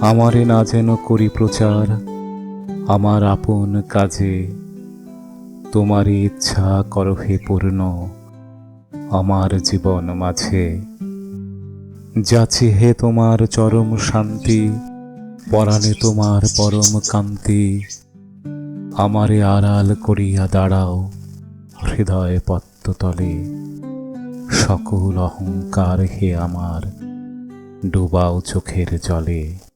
আমারে না যেন করি প্রচার, আমার আপন কাজে। তোমারই ইচ্ছা করো হে পূর্ণ, আমার জীবন মাঝে। যাচি হে তোমার চরম শান্তি পরাণে তোমার পরম কান্তি। আমারে আড়াল করিয়া দাঁড়াও হৃদয় পত্ততলে সকল অহংকার হে আমার, ডুবাও চোখের জলে।